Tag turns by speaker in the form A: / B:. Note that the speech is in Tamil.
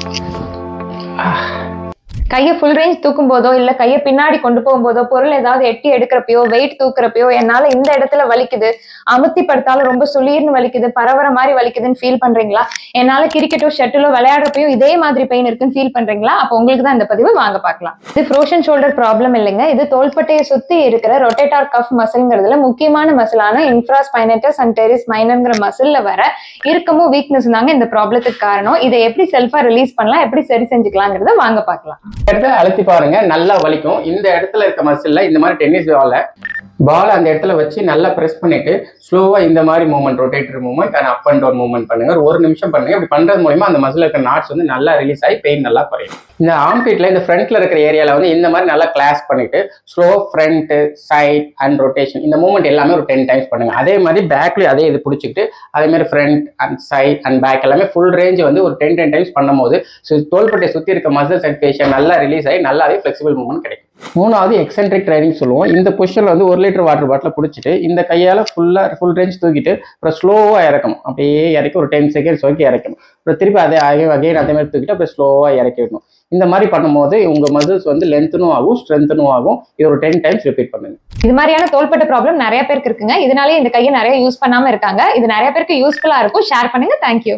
A: Thank you. கையை ஃபுல் ரேஞ்ச் தூக்கும் போதோ இல்ல கையை பின்னாடி கொண்டு போகும்போதோ பொருள் ஏதாவது எட்டி எடுக்கிறப்பயோ வெயிட் தூக்குறப்பயோ என்னால இந்த இடத்துல வலிக்குது. அமுத்தி படுத்தாலும் ரொம்ப சுளீர்னு வலிக்குது பரவற மாதிரி வலிக்குதுன்னு ஃபீல் பண்றீங்களா? என்னால கிரிக்கெட்டோ ஷட்டிலோ விளையாடுறப்பயோ இதே மாதிரி பெயின் இருக்குன்னு ஃபீல் பண்றீங்களா? அப்போ உங்களுக்கு தான் இந்த பதிவு. வாங்க பார்க்கலாம். இது ஃப்ரோஷன் ஷோல்டர் ப்ராப்ளம் இல்லைங்க. இது தோள்பட்டையை சுத்தி இருக்கிற ரொட்டேட்டார் கஃப் மசில்ங்கிறதுல முக்கியமான மசிலான இன்ஃப்ராஸ்பைனட்டஸ் அண்ட் டெரிஸ் மைனர்ங்கிற மசில்ல வர இருக்கமும் வீக்னஸ் தாங்க இந்த ப்ராப்ளத்துக்கு காரணம். இதை எப்படி செல்ஃபா ரிலீஸ் பண்ணலாம்? எப்படி சரி செஞ்சுக்கலாங்கிறத வாங்க பார்க்கலாம்.
B: இந்த இடத்துல அழுத்தி பாருங்க நல்லா வலிக்கும். இந்த இடத்துல இருக்க மசில்ல இந்த மாதிரி டென்னிஸ் பால பால் அந்த இடத்துல வச்சு நல்லா ப்ரெஸ் பண்ணிட்டு ஸ்லோவாக இந்த மாதிரி movement rotator movement and up and down movement பண்ணுங்க. ஒரு ஒரு நிமிஷம் பண்ணுங்க. இப்படி பண்ணுறது மூலியமா அந்த மசில் இருக்க நாட்ஸ் வந்து நல்லா ரிலீஸ் ஆகி பெயின் நல்லா குறையும். இந்த ஆம்பீட்ல இந்த ஃப்ரண்ட்ல இருக்கிற ஏரியால வந்து இந்த மாதிரி நல்லா கிளாஸ் பண்ணிட்டு slow front side and rotation இந்த மூவ்மெண்ட் எல்லாமே ஒரு டென் டைம்ஸ் பண்ணுங்க. அதே மாதிரி பேக்லயும் அதே இது பிடிச்சிக்கிட்டு அதே மாதிரி front and side and back எல்லாமே ஃபுல் ரேஞ்ச் வந்து ஒரு டென் டென் டைம்ஸ் பண்ணும்போது ஸோ தோள்பட்டை சுற்றி இருக்க மசில் அண்ட் நல்லா ரிலீஸ் ஆகி நல்லாவே ஃபிளெக்சிபிள் மூவ்மெண்ட் கிடைக்கும். மூணாவது எக்ஸென்ட்ரிக் ட்ரைனிங் சொல்லுவோம். இந்த பொசிஷனில் வந்து ஒரு லிட்டர் வாட்டர் பாட்டில் பிடிச்சிட்டு இந்த கையால் ஃபுல்லாக ஃபுல் ரேஞ்ச் தூக்கிட்டு அப்புறம் ஸ்லோவாக இறக்கணும். அப்படியே இறக்கி ஒரு டென் செகண்ட்ஸ் வரைக்கும் இறக்கணும். அப்புறம் திருப்பி அதே அகைன் அதே மாதிரி தூக்கிட்டு அப்புறம் ஸ்லோவாக இறக்கி விடணும். இந்த மாதிரி பண்ணும்போது உங்கள் மசில்ஸ் வந்து லென்த்தனும் ஆகும் ஸ்ட்ரென்த்தனும் ஆகும். இது ஒரு டென் டைம்ஸ் ரிப்பீட் பண்ணுங்க.
A: இது மாதிரியான தோள்பட்ட ப்ராப்ளம் நிறைய பேருக்கு இருக்குங்க. இதனாலே இந்த கையை நிறைய யூஸ் பண்ணாம இருக்காங்க. இது நிறைய பேருக்கு யூஸ்ஃபுல்லா இருக்கும். ஷேர் பண்ணுங்க. தேங்க்யூ